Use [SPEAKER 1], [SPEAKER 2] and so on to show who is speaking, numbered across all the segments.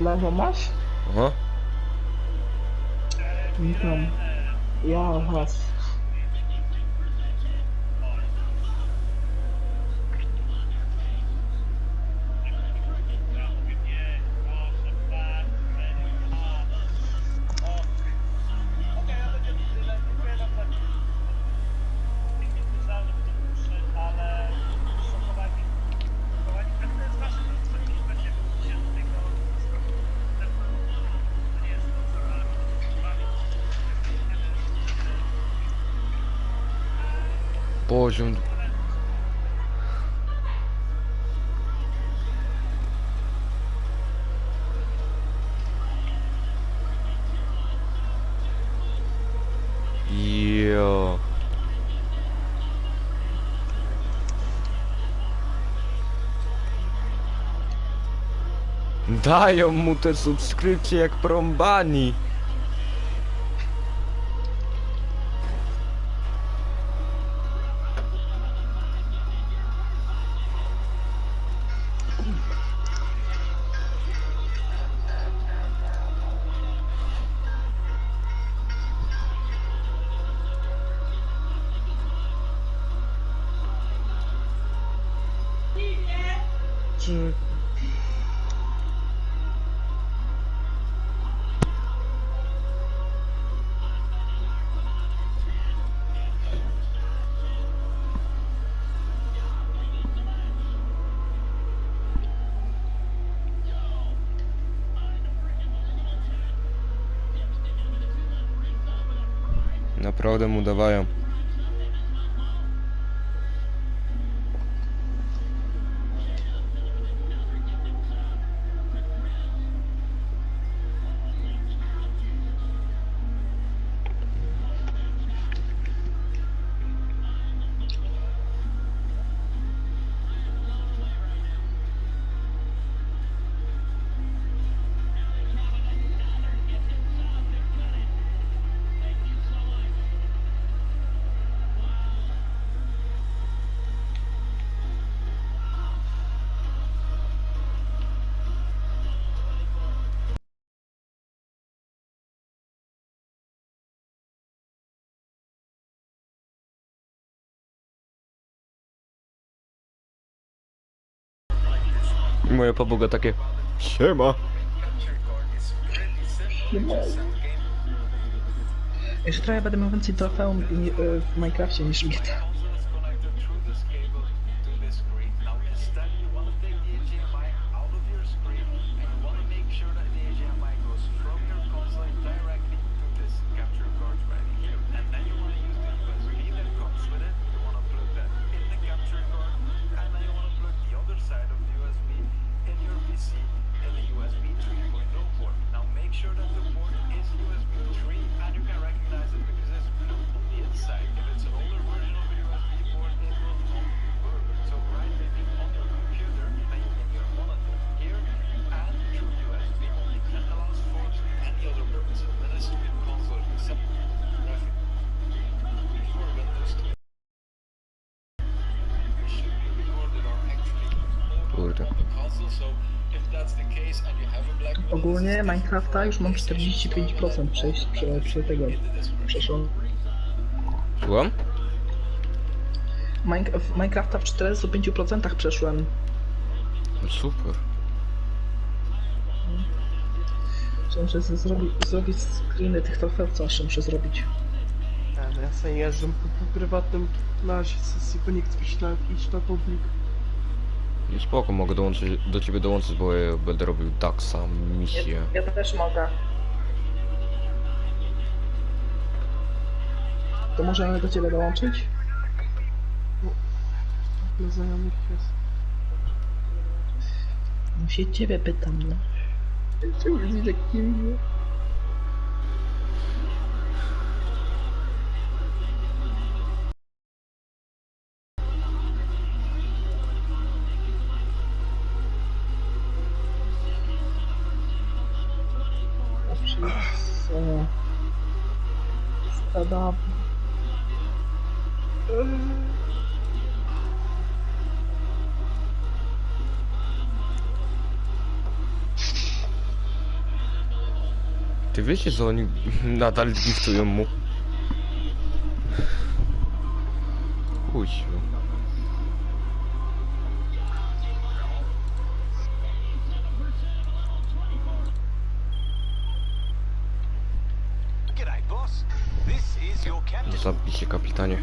[SPEAKER 1] Lewo masz?
[SPEAKER 2] Aha.
[SPEAKER 1] Tam. Ja was.
[SPEAKER 2] Poziom. Jo. Dają mu te subskrypcje jak prąbani. Czy... Naprawdę mu dawają. I moja papuga takie Siema
[SPEAKER 1] Jeszcze trochę będę miał więcej trofeum e, w Minecrafcie niż w GTA. Ogólnie Minecrafta już mam 45% przejść przy, przy tego. Przeszło.
[SPEAKER 2] Słucham?
[SPEAKER 1] Mine, w Minecrafta w 45% przeszłem.
[SPEAKER 2] No super
[SPEAKER 1] Muszę sobie zrobi, zrobić screeny tych trofeów, co jeszcze muszę zrobić.
[SPEAKER 3] No ja sobie jeżdżę po, po prywatnym na sesji, bo nie chcę być na iść na publik.
[SPEAKER 2] No spoko, mogę dołączyć, do ciebie dołączyć, bo ja będę robił Daxa misję.
[SPEAKER 1] Ja też mogę. To możemy do ciebie dołączyć?
[SPEAKER 3] Dla znajomych jest.
[SPEAKER 1] No się ciebie pytam, no. Czemu widzę kim Stada...
[SPEAKER 2] Ty wiecie, że oni nadal giftują mu? Kuźwa. Zabicie kapitanie.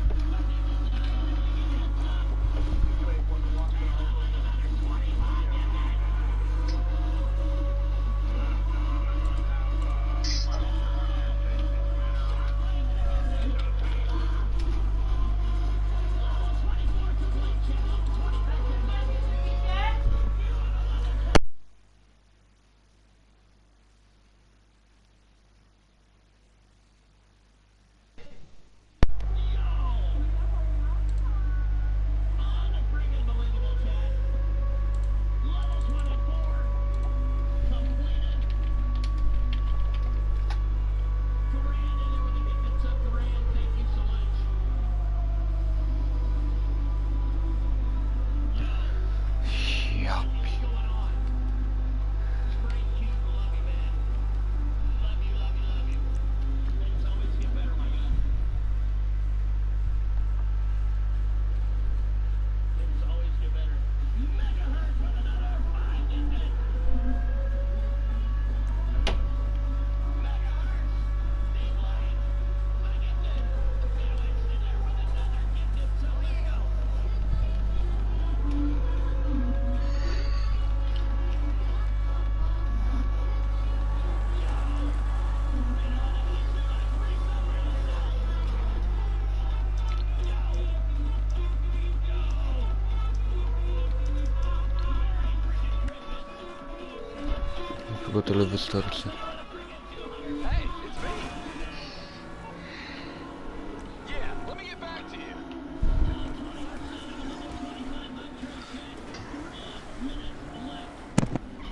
[SPEAKER 4] Back to you.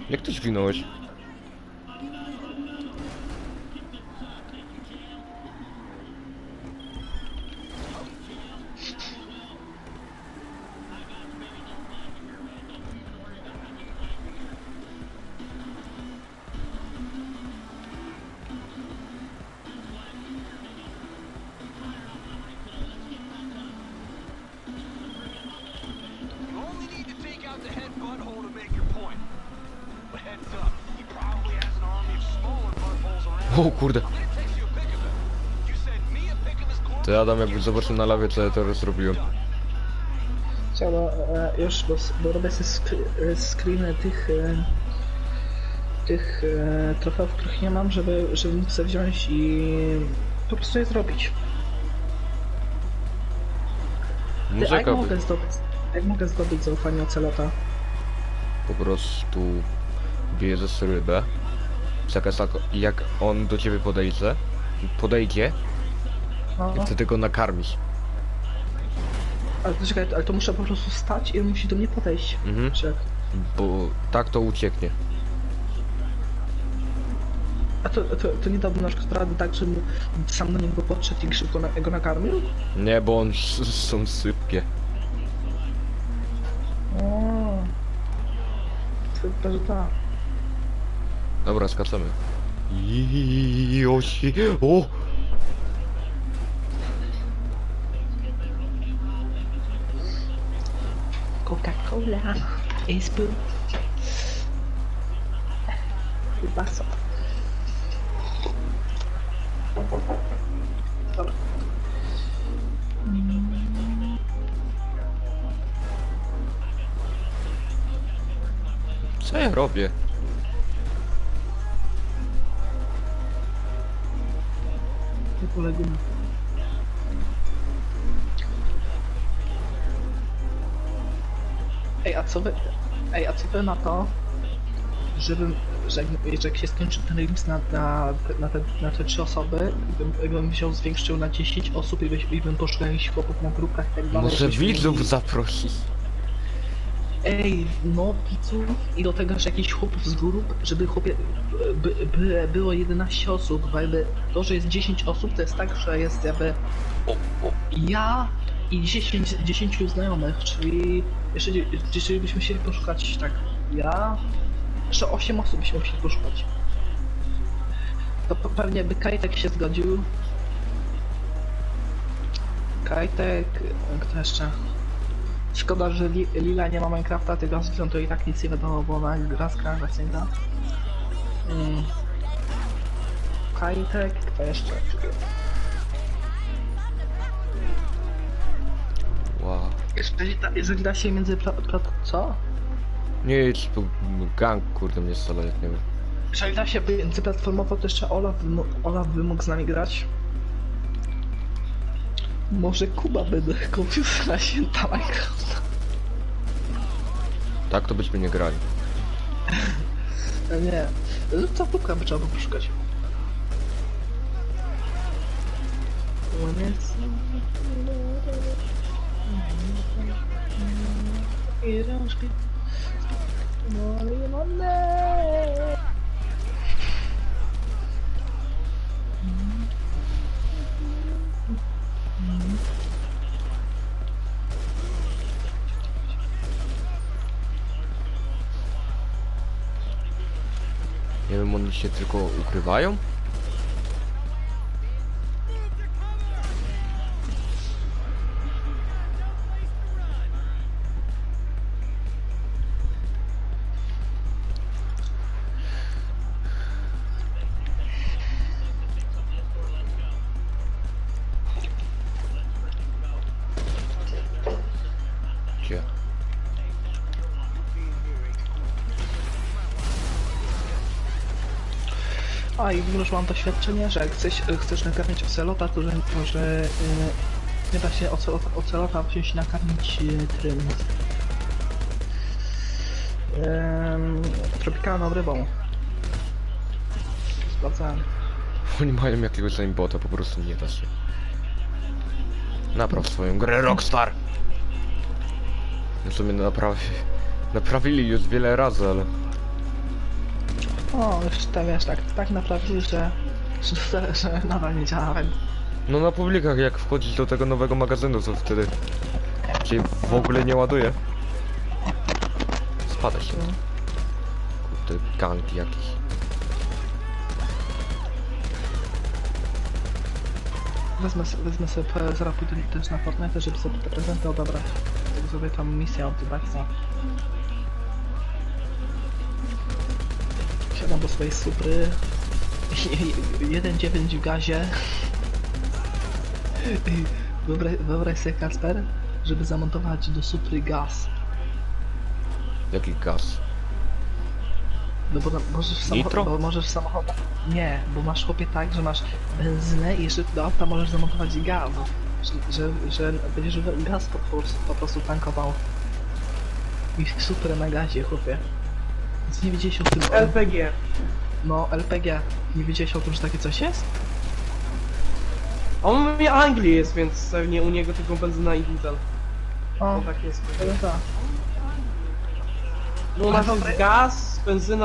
[SPEAKER 2] Jak ty zginąłeś?
[SPEAKER 4] His corpse?
[SPEAKER 2] Ty Adam jakbyś zobaczył na lawie co ja teraz zrobiłem.
[SPEAKER 5] Chciała, e, już, bo, bo robię sobie sk e, screeny tych e, tych e, trofeów, których nie mam, żeby, żeby móc sobie wziąć i po prostu je zrobić. Ty, a jak mogę zdobyć, jak mogę zdobyć zaufanie ocelota?
[SPEAKER 2] po prostu bierzesz rybę. Zakaz tak, jak on do ciebie podejdzie, podejdzie
[SPEAKER 5] No,
[SPEAKER 2] i wtedy go nakarmisz.
[SPEAKER 5] ale to czekaj, ale to muszę po prostu stać i on musi do mnie podejść.
[SPEAKER 2] Mhm.
[SPEAKER 5] Czy jak?
[SPEAKER 2] Bo tak to ucieknie.
[SPEAKER 5] A to, to, to nie dałbym na przykład rady tak, żebym sam do niego podszedł i szybko na, go nakarmił?
[SPEAKER 2] Nie, bo on s- są sypkie.
[SPEAKER 5] O, chyba, że tak.
[SPEAKER 2] Dobra, skaczemy. Josi. O!
[SPEAKER 5] Coca-Cola is blue. Chyba co? Dobra.
[SPEAKER 2] Co ja robię?
[SPEAKER 5] Nie poległ. Ej, a co wy... Ej, a co wy na to, żebym... Że jak, że jak się skończy ten limit na, na, na, te, na te trzy osoby, bym, bym wziął, zwiększył na 10 osób i, byś, i bym poszukał jakichś chłopów na grupach i tak dalej.
[SPEAKER 2] Może widzów
[SPEAKER 5] mieli-
[SPEAKER 2] zaprosić.
[SPEAKER 5] Ej, no widzów i do tego, że jakichś chłopów z grup, żeby chłopie, by, by, było 11 osób, bo jakby to, że jest 10 osób, to jest tak, że jest jakby ja i 10, 10 znajomych, czyli jeżeli, jeżeli byśmy poszukać tak, ja, jeszcze 8 osób byśmy musieli poszukać. To pe- pewnie by Kajtek się zgodził. Kajtek, kto jeszcze? Szkoda, że Li Lila nie ma Minecrafta, tylko z to i tak nic nie wiadomo, bo ona gra z gra mm. Kajtek, kto jeszcze?
[SPEAKER 2] Wow.
[SPEAKER 5] Jeżeli da, jeżeli da się między... Pla, pla, co?
[SPEAKER 2] Nie jest tu gang, kurde, mnie jak nie wiem.
[SPEAKER 5] Jeżeli da się międzyplatformowo, to jeszcze Olaf, Olaf by mógł z nami grać. Może Kuba by kupił na święta Minecrafta.
[SPEAKER 2] Tak to byśmy nie grali.
[SPEAKER 5] E, Nie. Co Kubka by trzeba było poszukać? I rączki. No.
[SPEAKER 2] Się tylko ukrywają?
[SPEAKER 5] A i już mam doświadczenie, że jak chcesz, chcesz nakarmić ocelota, to że, że y, nie da się ocelota, ocelota wziąć nakarmić y, tym. Ym, tropikalną rybą. Sprawdzałem.
[SPEAKER 2] Oni mają jakiegoś aimbota, po prostu nie da się. Napraw swoją grę, Rockstar! W sumie naprawi... Naprawili już wiele razy, ale...
[SPEAKER 5] O, już tak wiesz, tak, tak naprawdę, że, że, że nadal nie działa.
[SPEAKER 2] No na publikach jak wchodzić do tego nowego magazynu, to wtedy się w ogóle nie ładuje. Spada się. Kurde, gang jakiś.
[SPEAKER 5] Wezmę, se- wezmę sobie, p- zaraz pójdę też na Fortnite, żeby sobie te prezenty odebrać. Sobie tam misję od Baxa. Siadam do swojej supry. 1.9 w gazie. Wyobraź, wyobraź sobie Kasper, żeby zamontować do supry gaz.
[SPEAKER 2] Jaki gaz.
[SPEAKER 5] No bo na- możesz w
[SPEAKER 2] Nitro?
[SPEAKER 5] samochodach, bo możesz w samochodach. Nie, bo masz chłopie tak, że masz benzynę i jeszcze do auta możesz zamontować gaz. Że, że, że będziesz gaz po, prostu- po prostu tankował. I super na gazie, chłopie. Nie wiedziałeś o tym.
[SPEAKER 3] LPG.
[SPEAKER 5] No, LPG. Nie wiedziałeś o tym, że takie coś jest?
[SPEAKER 3] On mówi Anglii jest, więc pewnie u niego tylko benzyna i diesel.
[SPEAKER 5] O,
[SPEAKER 3] No tak jest.
[SPEAKER 5] tak.
[SPEAKER 3] No u nas jest gaz, benzyna